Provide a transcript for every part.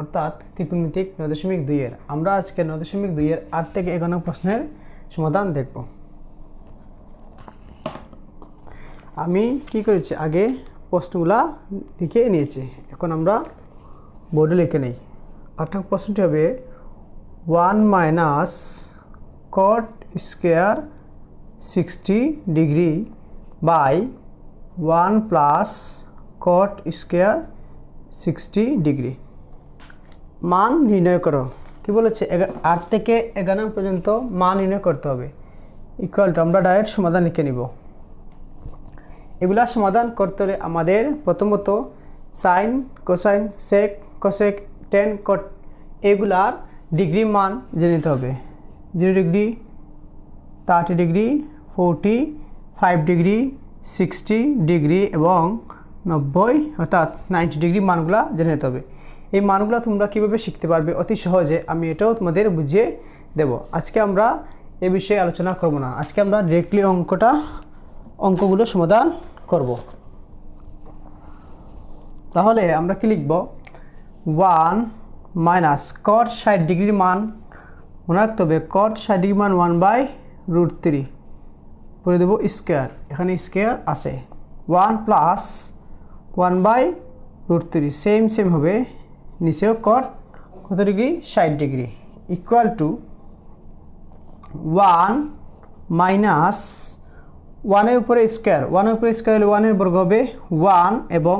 অর্থাৎ ত্রিকোণমিতিক নয় দশমিক দুইয়ের আমরা আজকে নয় দশমিক দুইয়ের আট থেকে এগারো প্রশ্নের সমাধান দেখব। আমি কি করেছি? আগে প্রশ্নগুলা লিখে নিয়েছি। এখন আমরা বোর্ডে লিখে নেই। নং প্রশ্নটি হবে one minus cot square sixty degree by one plus cot square sixty degree মান নির্ণয় করো। কি বলেছে? আট থেকে এগারো পর্যন্ত মান নির্ণয় করতে হবে। ইকুয়াল টু আমরা ডাইরেক্ট সমাধান লিখে নিব। এগুলা সমাধান করতে হলে আমাদের প্রথমত sine cosine sec cosec tan cot এগুলার ডিগ্রি মান জেনে নিতে হবে। Zero degree thirty degree forty five degree sixty degree এবং নব্বই, অর্থাৎ নাইনটি ডিগ্রি মানগুলা জেনে নিতে হবে। এই মানগুলো তোমরা কীভাবে শিখতে পারবে? অতি সহজে আমি এটাও তোমাদের বুঝিয়ে দেব। আজকে আমরা এ বিষয়ে আলোচনা করব না। আজকে আমরা ডিরেক্টলি অঙ্কটা, অঙ্কগুলো সমাধান করব। তাহলে আমরা কি লিখব? ওয়ান মাইনাস কট ষাট ডিগ্রির মান মনে রাখতে হবে কট ষাট ডিগ্রি মান ওয়ান বাই রুট থ্রি করে দেবো স্কোয়ার এখানে স্কোয়ার আছে। One plus one by root three same same হবে নিচেও কট কত ডিগ্রি ষাট degree equal to one minus ওয়ানের উপরে স্কোয়ার ওয়ানের উপরে স্কোয়ার হলে ওয়ানের বর্গ হবে ওয়ান এবং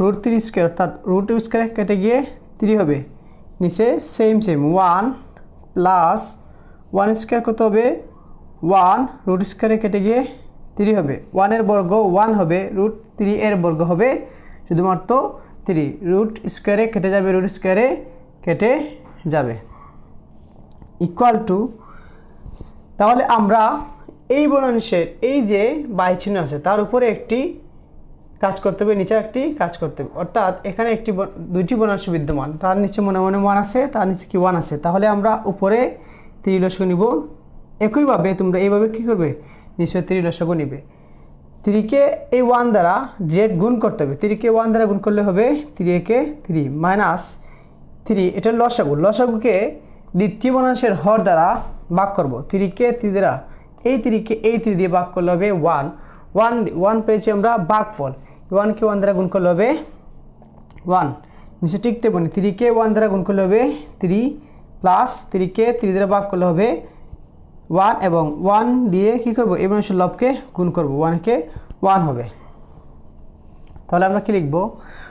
রুট থ্রি স্কোয়ার অর্থাৎ রুট স্কোয়ার কেটে গিয়ে থ্রি হবে। নিচে same same one plus one square কত হবে? ওয়ান রুট স্কোয়ারে কেটে গিয়ে থ্রি হবে। ওয়ানের বর্গ ওয়ান হবে রুট থ্রি এর বর্গ হবে। শুধুমাত্র থ্রি, রুট স্কোয়ারে কেটে যাবে, রুট স্কোয়ারে কেটে যাবে। ইকুয়াল টু, তাহলে আমরা এই বনাংশের এই যে বাই চিহ্ন আছে, তার উপরে একটি কাজ করতে হবে, নিচে একটি কাজ করতে হবে। অর্থাৎ এখানে একটি দুইটি বনাংশ বিদ্যমান, তার নিচে মনে মনে ওয়ান আছে, তার নিচে কি ওয়ান আছে। তাহলে আমরা উপরে ত্রিলস্য নিব। একইভাবে তোমরা এইভাবে কি করবে? নিচে ত্রিলস্যক নিবে। থ্রিকে এই ওয়ান দ্বারা ডিরেক্ট গুণ করতে হবে। থ্রিকে ওয়ান দ্বারা গুণ করলে হবে থ্রি একে থ্রি মাইনাস থ্রি এটা লসাগু। লসাগুকে দ্বিতীয় বনাংশের হর দ্বারা ভাগ করব। থ্রিকে থ্রি দ্বারা। এই থ্রিকে এই থ্রি দিয়ে ভাগ করলে হবে ওয়ান। ওয়ান ওয়ান পেয়েছি আমরা ভাগ ফল ওয়ানকে ওয়ান দ্বারা গুণ করলে হবে ওয়ান। নিচে টিকতে বলি থ্রিকে ওয়ান দ্বারা গুণ করলে হবে থ্রি প্লাস থ্রিকে থ্রি দ্বারা ভাগ করলে হবে ওয়ান এবং ওয়ান দিয়ে কী করব? এই মানুষের লবকে গুণ করব। ওয়ানকে ওয়ান হবে। তাহলে আমরা কি লিখব?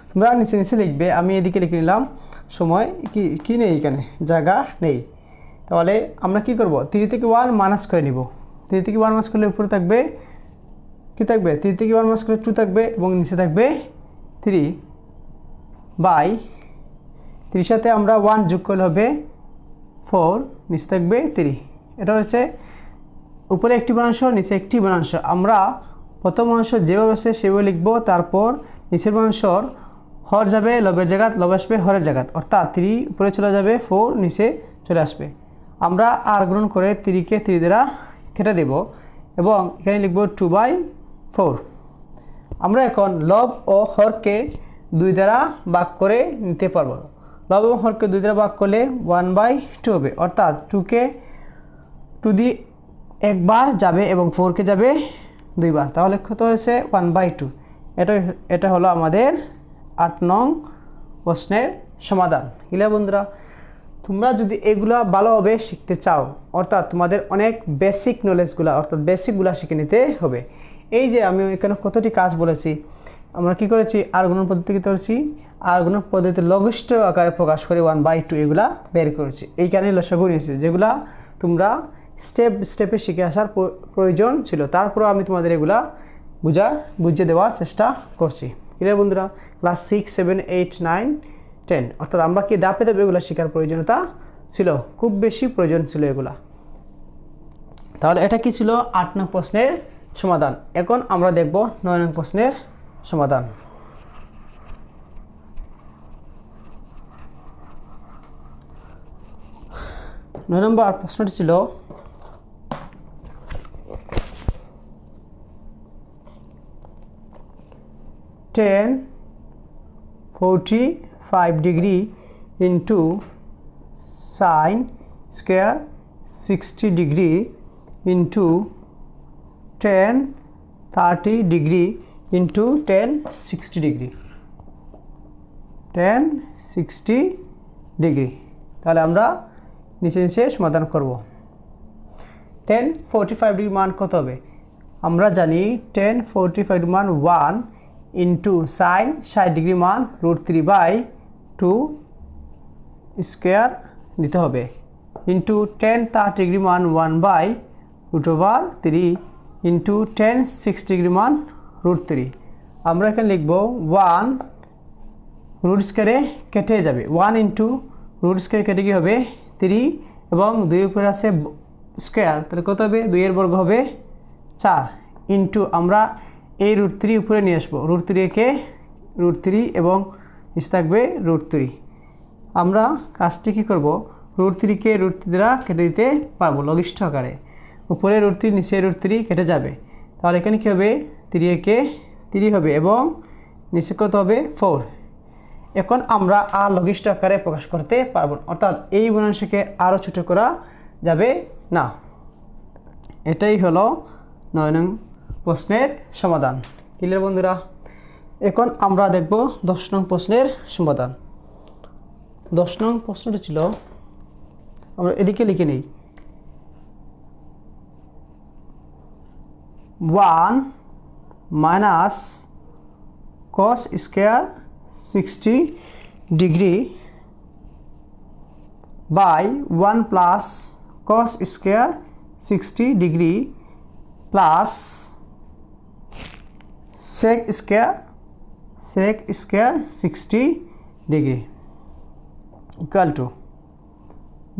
তোমরা নিচে নিচে লিখবে। আমি এদিকে লিখে নিলাম। সময় কি কি নেই এখানে? জায়গা নেই। তাহলে আমরা কি করব? থ্রি থেকে ওয়ান মাইনাস করে নিব। থ্রি থেকে ওয়ান মাইনাস করলে উপরে থাকবে কি থাকবে? থ্রি থেকে ওয়ান মাইনাস করলে টু থাকবে এবং নিচে থাকবে থ্রি বাই থ্রির সাথে আমরা ওয়ান যোগ করলে হবে ফোর নিচে থাকবে থ্রি এটা হচ্ছে উপরে একটি বনাংশ, নিচে একটি বনাংশ। আমরা প্রথম বনাংশ যেভাবে আছে সেভাবে লিখব, তারপর নিচের বনাংশর হর যাবে, লবের জায়গাত লব আসবে, হরের জায়গাত অর্থাৎ থ্রি উপরে চলে যাবে, ফোর নিচে চলে আসবে। আমরা আর গ্রহণ করে থ্রিকে থ্রি দ্বারা কেটে দেব এবং এখানে লিখব টু বাই ফোর। আমরা এখন লব ও হরকে দুই দ্বারা ভাগ করে নিতে পারব। লব এবং হরকে দুই দ্বারা ভাগ করলে ওয়ান বাই টু হবে। অর্থাৎ টুকে টু দি একবার যাবে এবং ফোরকে যাবে দুইবার। তাহলে কত হয়েছে? One by two. এটা এটা হলো আমাদের আট নং প্রশ্নের সমাধান। হিলা বন্ধুরা? তোমরা যদি এগুলা ভালোভাবে শিখতে চাও, অর্থাৎ তোমাদের অনেক বেসিক নলেজগুলা অর্থাৎ বেসিকগুলা শিখে নিতে হবে। এই যে আমি এখানে কতটি কাজ বলেছি, আমরা কি করেছি? আর গুণন পদ্ধতি কি করেছি আর গুণন পদ্ধতি লঘিষ্ঠ আকারে প্রকাশ করে ওয়ান বাই টু এগুলা বের করেছি। এইখানে লসাগু নিয়েছি, যেগুলা তোমরা স্টেপ, স্টেপে শিখে আসার প্রয়োজন ছিল। তারপরেও আমি তোমাদের এগুলা বুঝার বুঝিয়ে দেওয়ার চেষ্টা করছি। ক্লিয়ার বন্ধুরা? Class six seven eight nine ten অর্থাৎ আমরা কি দাপে দাপে এগুলো শেখার প্রয়োজনীয়তা ছিল? খুব বেশি প্রয়োজন ছিল এগুলা। তাহলে এটা কি ছিল? আট নং প্রশ্নের সমাধান। এখন আমরা দেখব নয় নং প্রশ্নের সমাধান। নয় নম্বর প্রশ্নটি ছিল tan forty five degree into sine square sixty degree into tan thirty degree into tan sixty degree tan sixty degree তাহলে আমরা নিচে নিচে সমাধান করব। টেন ফোরটি ফাইভ ডিগ্রি মান কত হবে? আমরা জানি টেন ফোরটি ফাইভ ডিগ্রি মান ওয়ান ইন্টু সাইন ষাট ডিগ্রি মান root three by two square দিতে হবে। ইন্টু টেন থার্টি ডিগ্রি মান one by root over three into tan six degree মান রুট থ্রি আমরা এখানে লিখব ওয়ান রুট স্কোয়ারে কেটে যাবে। ওয়ান ইন্টু রুট স্কোয়ারে কেটে কি হবে? থ্রি এবং দুই উপরে আছে স্কোয়ার তাহলে কত হবে? দুইয়ের বর্গ হবে চার। ইন্টু আমরা এই রুট থ্রি উপরে নিয়ে আসব। রুট থ্রি একে রুট থ্রি এবং নিচে থাকবে রুট থ্রি আমরা কাজটি কী করব? রুট থ্রিকে রুট দ্বারা কেটে দিতে পারব লঘিষ্ঠ আকারে। উপরে রুট থ্রি নিচে রুট থ্রি কেটে যাবে। তাহলে এখানে কী হবে? থ্রি একে থ্রি হবে এবং নিচে কত হবে? ফোর এখন আমরা আর লঘিষ্ঠ আকারে প্রকাশ করতে পারব অর্থাৎ এই গুণাংশকে আরও ছোটো করা যাবে না। এটাই হলো নয় নং প্রশ্নের সমাধান। ক্লিয়ার বন্ধুরা? এখন আমরা দেখব দশ নং প্রশ্নের সমাধান। দশ নং প্রশ্নটা ছিল, আমরা এদিকে লিখে নিই। One minus cos square sixty degree by one plus cos square sixty degree plus sec square sec square sixty degree equal to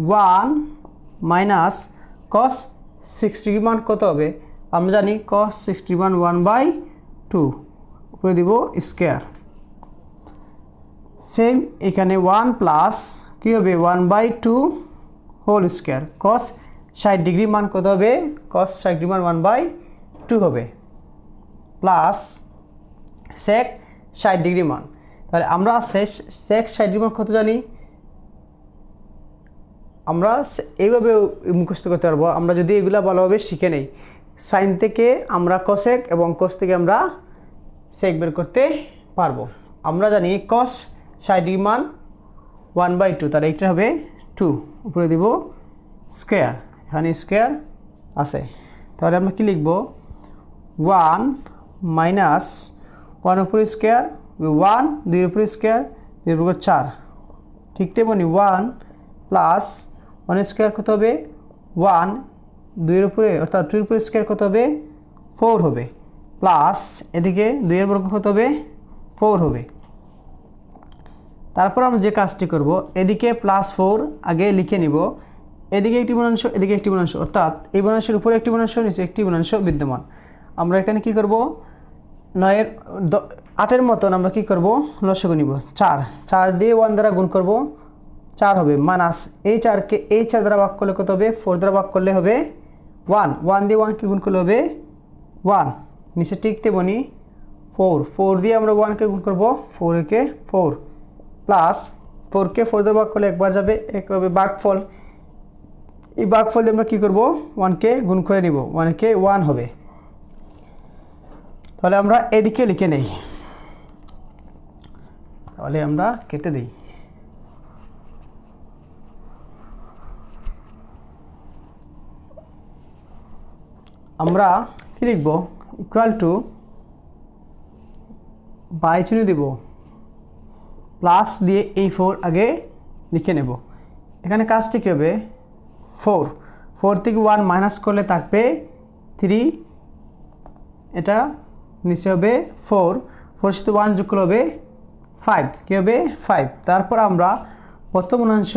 one minus cos sixty মান কত হবে? আমরা জানি cos sixty one one by two উপরে দিব square same এখানে one plus কী হবে? One by two whole square cos ষাট ডিগ্রি মান কত হবে? কস ষাট ডিগ্রি মান ওয়ান বাই টু হবে। প্লাস সেক ষাট ডিগ্রি মান। তাহলে আমরা শেষ সেক ষাট ডিগ্রি মান কত জানি? আমরা এইভাবে মুখস্থ করতে পারব। আমরা যদি এগুলা ভালোভাবে শিখে নেই সাইন থেকে আমরা কসেক এবং কস থেকে আমরা সেক বের করতে পারব। আমরা জানি কস ষাট ডিগ্রি মান ওয়ান বাই টু তাহলে এইটা হবে টু উপরে দিব স্কোয়ার এখানে স্কোয়ার আছে। তাহলে আমরা কি লিখব? ওয়ান মাইনাস ওয়ান উপরে স্কোয়ার ওয়ান দুই উপরে স্কোয়ার দুই উপরে চার ঠিক তেমনি ওয়ান প্লাস ওয়ান স্কোয়ার কত হবে? ওয়ান দুইয়ের উপরে, অর্থাৎ টুর উপরে স্কোয়ার কত হবে? ফোর হবে। প্লাস এদিকে দুইয়ের বর্গ কত হবে? ফোর হবে। তারপর আমরা যে কাজটি করব, এদিকে প্লাস ফোর আগে লিখে নিব। এদিকে একটি গুণাংশ এদিকে একটি গুণাংশ অর্থাৎ এই গুণাংশের উপরে একটি গুণাংশ নিচে একটি গুণাংশ বিদ্যমান। আমরা এখানে কি করব? নয়ের আটের মতন আমরা কি করব? লসগু নিব। চার। চার দিয়ে ওয়ান দ্বারা গুণ করব। চার হবে মানাস এই চারকে এই চার দ্বারা ভাগ করলে কত হবে? ফোর দ্বারা ভাগ করলে হবে ওয়ান। ওয়ান দিয়ে ওয়ানকে গুণ করলে হবে ওয়ান। নিচে টিকতে বনি ফোর। ফোর দিয়ে আমরা ওয়ানকে গুণ করব ফোর একে ফোর। প্লাস ফোরকে ফোর দিয়ে ভাগ করলে একবার যাবে, এক হবে বাঘফল এই বাঘফল দিয়ে আমরা কী করব? ওয়ানকে গুণ করে নিব। ওয়ানকে ওয়ান হবে। তাহলে আমরা এদিকে লিখে নেই। তাহলে আমরা কেটে দিই। আমরা কি লিখব? ইকুয়াল টু বাই চিহ্ন দেব। প্লাস দিয়ে এই ফোর আগে লিখে নেব। এখানে কাজটি কী হবে? ফোর ফোর থেকে ওয়ান মাইনাস করলে থাকবে থ্রি এটা নিচে হবে ফোর। ফোর সাথে ওয়ান যোগ করলে হবে ফাইভ কী হবে? ফাইভ তারপর আমরা প্রথম অংশ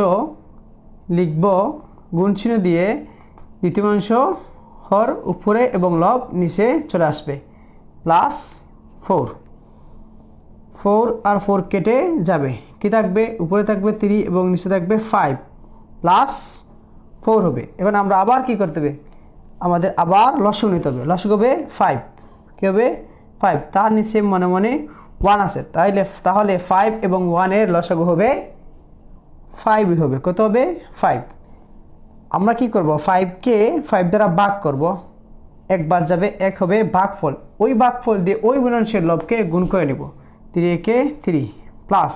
লিখব গুণ চিহ্ন দিয়ে দ্বিতীয় অংশ হর উপরে এবং লব নিচে চলে আসবে। প্লাস ফোর ফোর আর ফোর কেটে যাবে। কি থাকবে? উপরে থাকবে থ্রি এবং নিচে থাকবে ফাইভ প্লাস ফোর হবে। এবার আমরা আবার কি করতে হবে? আমাদের আবার লসক নিতে হবে। লসক হবে ফাইভ কী হবে? ফাইভ তার নিচে মনে মনে ওয়ান আছে। তাইলে, তাহলে ফাইভ এবং ওয়ানের লসক হবে ফাইভই হবে। কত হবে? ফাইভ আমরা কি করব? ফাইভকে ফাইভ দ্বারা ভাগ করব। একবার যাবে, এক হবে ভাগফল। ওই ভাগফল দিয়ে ওই গুণাংশের লবকে গুণ করে নেব। থ্রি একে থ্রি প্লাস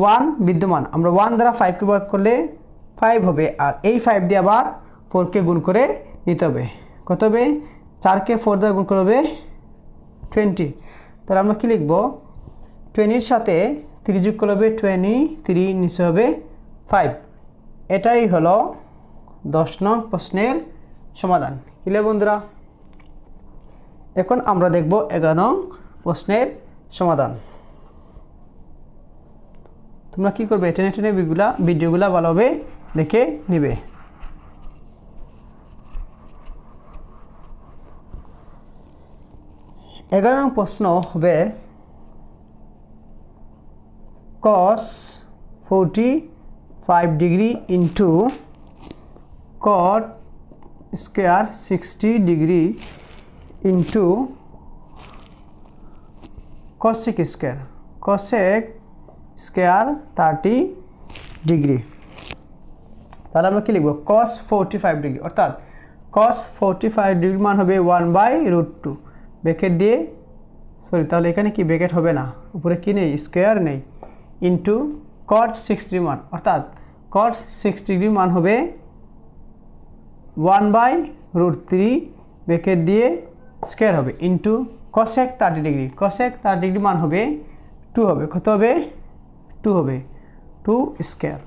ওয়ান বিদ্যমান। আমরা ওয়ান দ্বারা ফাইভকে ভাগ করলে ফাইভ হবে। আর এই ফাইভ দিয়ে আবার ফোরকে গুণ করে নিতে হবে। কত হবে? চারকে ফোর দ্বারা গুণ করে হবে টোয়েন্টি তাহলে আমরা কী লিখব? টোয়েন্টির সাথে থ্রি যোগ করলে হবে টোয়েন্টি থ্রি নিচে হবে ফাইভ এটাই হলো দশ নং প্রশ্নের সমাধান। কিলে বন্ধুরা? এখন আমরা দেখব এগারো নং প্রশ্নের সমাধান। তোমরা কি করবে? টেনে টেনে ভিডিওগুলা ভালোভাবে দেখে নিবে। এগারো নং প্রশ্ন হবে cos 45 degree into cot square 60 degree into cosec square cosec square 30 degree তাহলে আমরা কি লিখব cos 45 ডিগ্রি অর্থাৎ cos 45 ডিগ্রি মান হবে one by root two bracket দিয়ে, সরি, তাহলে এখানে কি ব্যাকেট হবে না? উপরে কি নেই? স্কোয়ার নেই। ইন্টু কট সিক্স ডিগ্রি মান, অর্থাৎ কট সিক্স ডিগ্রি মান হবে one by root three bracket দিয়ে স্কোয়ার হবে। Into cosec thirty degree cosec thirty degree মান হবে টু হবে। কত হবে? টু হবে। টু স্কোয়ার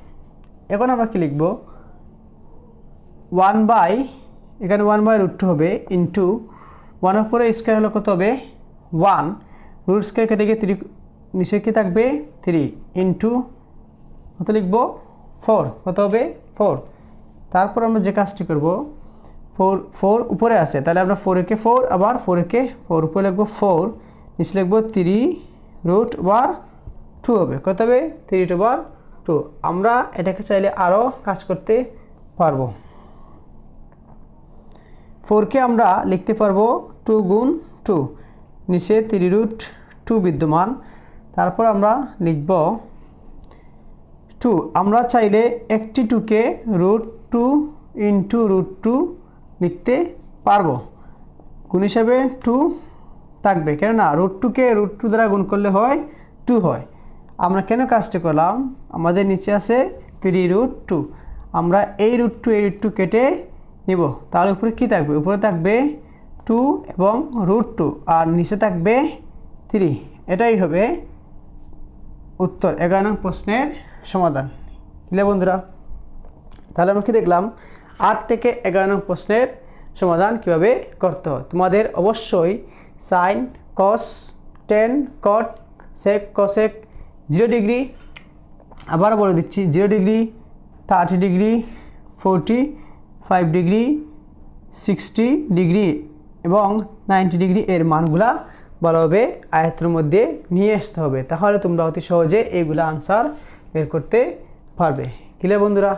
এখন আমরা কি লিখব? ওয়ান বাই এখানে ওয়ান বাই রুট টু হবে। ইন্টু ওয়ানের পরে স্কোয়ার হলো কত হবে? ওয়ান। রুট স্কোয়ার কেটে গিয়ে থ্রি নিচে কি থাকবে? থ্রি ইন্টু কত লিখব? ফোর। কত হবে? ফোর। তারপর আমরা যে কাজটি করব, ফোর ফোর উপরে আছে, তাহলে আমরা ফোর একে ফোর, আবার ফোর একে ফোর উপরে লিখব ফোর। নিচে লিখব থ্রি রুট বার টু হবে। কত হবে? থ্রি টু বার টু। আমরা এটাকে চাইলে আরও কাজ করতে পারব। ফোরকে আমরা লিখতে পারব টু গুণ টু। নিচে থ্রি রুট টু বিদ্যমান। তারপর আমরা লিখব টু। আমরা চাইলে একটি টুকে root two into root two লিখতে পারব। গুণ হিসাবে টু থাকবে। কেননা রুট টুকে রুট টু দ্বারা গুণ করলে হয় টু হয়। আমরা কেন কাজটা করলাম? আমাদের নিচে আছে থ্রি রুট টু। আমরা এই রুট টু, এই রুট টু কেটে নিব। তার উপরে কী থাকবে? উপরে থাকবে টু এবং রুট টু আর নিচে থাকবে থ্রি এটাই হবে উত্তর, এগারো নং প্রশ্নের সমাধান। বুঝলে বন্ধুরা? তাহলে আমরা কি দেখলাম? আট থেকে এগারো নং প্রশ্নের সমাধান কীভাবে করতে হয়? তোমাদের অবশ্যই sine cos tan cot sec cosec zero degree আবার বলে দিচ্ছি zero degree thirty degree forty five degree sixty degree এবং নাইনটি ডিগ্রি এর মানগুলা ভালোভাবে আয়ত্তের মধ্যে নিয়ে আসতে হবে। তাহলে তোমরা অতি সহজে এইগুলো আনসার বের করতে পারবে। কিলে বন্ধুরা?